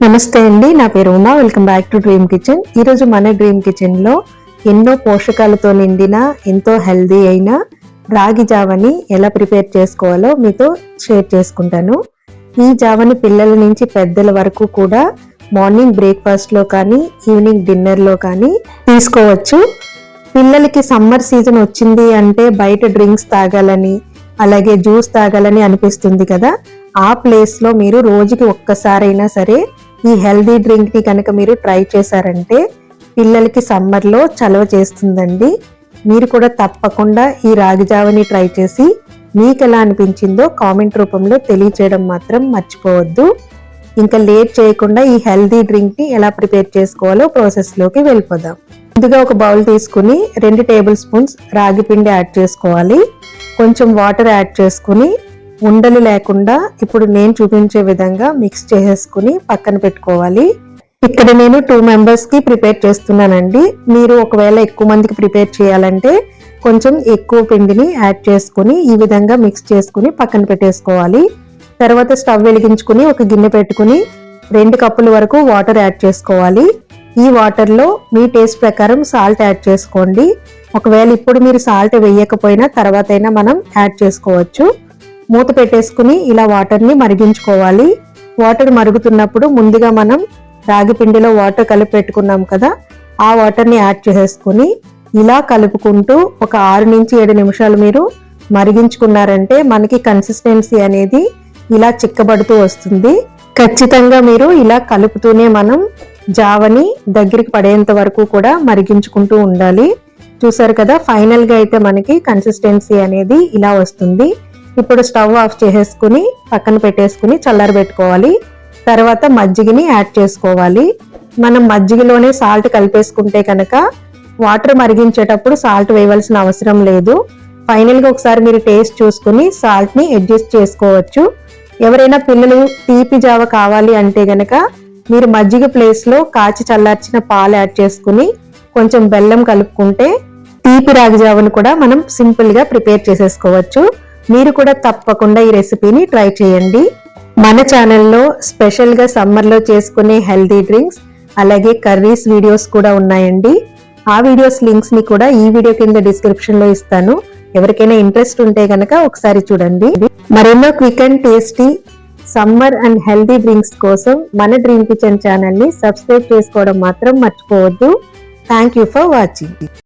నమస్తే అండి నా పేరు Uma. Welcome back to dream kitchen ఈరోజు మన డ్రీమ్ కిచెన్లో ఎన్నో పోషకాలతో నిండిన ఎంతో హెల్దీ అయిన రాగి జావని ఎలా ప్రిపేర్ చేసుకోవాలో మీతో షేర్ చేసుకుంటాను. ఈ జావని పిల్లల నుంచి పెద్దల వరకు కూడా మార్నింగ్ బ్రేక్ఫాస్ట్లో కానీ ఈవినింగ్ డిన్నర్లో కానీ తీసుకోవచ్చు. పిల్లలకి సమ్మర్ సీజన్ వచ్చింది అంటే బయట డ్రింక్స్ తాగాలని అలాగే జ్యూస్ తాగాలని అనిపిస్తుంది కదా. ఆ ప్లేస్లో మీరు రోజుకి ఒక్కసారైనా సరే ఈ హెల్దీ డ్రింక్ని కనుక మీరు ట్రై చేశారంటే పిల్లలకి సమ్మర్లో చలవ చేస్తుందండి. మీరు కూడా తప్పకుండా ఈ రాగి జావని ట్రై చేసి మీకు ఎలా అనిపించిందో కామెంట్ రూపంలో తెలియచేయడం మాత్రం మర్చిపోవద్దు. ఇంకా లేట్ చేయకుండా ఈ హెల్దీ డ్రింక్ని ఎలా ప్రిపేర్ చేసుకోవాలో ప్రాసెస్లోకి వెళ్ళిపోదాం. ముందుగా ఒక బౌల్ తీసుకుని రెండు టేబుల్ స్పూన్స్ రాగి పిండి యాడ్ చేసుకోవాలి. కొంచెం వాటర్ యాడ్ చేసుకుని ఉండలు లేకుండా ఇప్పుడు నేను చూపించే విధంగా మిక్స్ చేసేసుకుని పక్కన పెట్టుకోవాలి. ఇక్కడ నేను టూ మెంబర్స్కి ప్రిపేర్ చేస్తున్నానండి. మీరు ఒకవేళ ఎక్కువ మందికి ప్రిపేర్ చేయాలంటే కొంచెం ఎక్కువ పిండిని యాడ్ చేసుకుని ఈ విధంగా మిక్స్ చేసుకుని పక్కన పెట్టేసుకోవాలి. తర్వాత స్టవ్ వెలిగించుకుని ఒక గిన్నె పెట్టుకుని రెండు కప్పుల వరకు వాటర్ యాడ్ చేసుకోవాలి. ఈ వాటర్లో మీ టేస్ట్ ప్రకారం సాల్ట్ యాడ్ చేసుకోండి. ఒకవేళ ఇప్పుడు మీరు సాల్ట్ వేయకపోయినా తర్వాత అయినా మనం యాడ్ చేసుకోవచ్చు. మూత పెట్టేసుకుని ఇలా వాటర్ని మరిగించుకోవాలి. వాటర్ మరుగుతున్నప్పుడు ముందుగా మనం రాగి పిండిలో వాటర్ కలిపి పెట్టుకున్నాం కదా ఆ వాటర్ని యాడ్ చేసేసుకుని ఇలా కలుపుకుంటూ ఒక ఆరు నుంచి ఏడు నిమిషాలు మీరు మరిగించుకున్నారంటే మనకి కన్సిస్టెన్సీ అనేది ఇలా చిక్కబడుతూ వస్తుంది. ఖచ్చితంగా మీరు ఇలా కలుపుతూనే మనం జావని దగ్గరికి పడేంత వరకు కూడా మరిగించుకుంటూ ఉండాలి. చూసారు కదా ఫైనల్గా అయితే మనకి కన్సిస్టెన్సీ అనేది ఇలా వస్తుంది. ఇప్పుడు స్టవ్ ఆఫ్ చేసేసుకుని పక్కన పెట్టేసుకుని చల్లారబెట్టుకోవాలి తర్వాత మజ్జిగని యాడ్ చేసుకోవాలి. మనం మజ్జిగలోనే సాల్ట్ కలిపేసుకుంటే కనుక వాటర్ మరిగించేటప్పుడు సాల్ట్ వేయవలసిన అవసరం లేదు. ఫైనల్గా ఒకసారి మీరు టేస్ట్ చూసుకుని సాల్ట్ని అడ్జస్ట్ చేసుకోవచ్చు. ఎవరైనా పిల్లలు తీపి జావ కావాలి అంటే గనక మీరు మజ్జిగ ప్లేస్లో కాచి చల్లార్చిన పాలు యాడ్ చేసుకుని కొంచెం బెల్లం కలుపుకుంటే తీపి రాగి జావను కూడా మనం సింపుల్గా ప్రిపేర్ చేసేసుకోవచ్చు. మీరు కూడా తప్పకుండా ఈ రెసిపీని ట్రై చేయండి. మన ఛానల్లో స్పెషల్గా సమ్మర్లో చేసుకునే హెల్దీ డ్రింక్స్ అలాగే కర్రీస్ వీడియోస్ కూడా ఉన్నాయండి. ఆ వీడియోస్ లింక్స్ని కూడా ఈ వీడియో కింద డిస్క్రిప్షన్లో ఇస్తాను. ఎవరికైనా ఇంట్రెస్ట్ ఉంటే కనుక ఒకసారి చూడండి. మరెన్నో quick and tasty summer and healthy drinks కోసం మన డ్రీమ్ కిచెన్ ఛానల్ని సబ్స్క్రైబ్ చేసుకోవడం మాత్రం మర్చిపోవద్దు. Thank you for watching.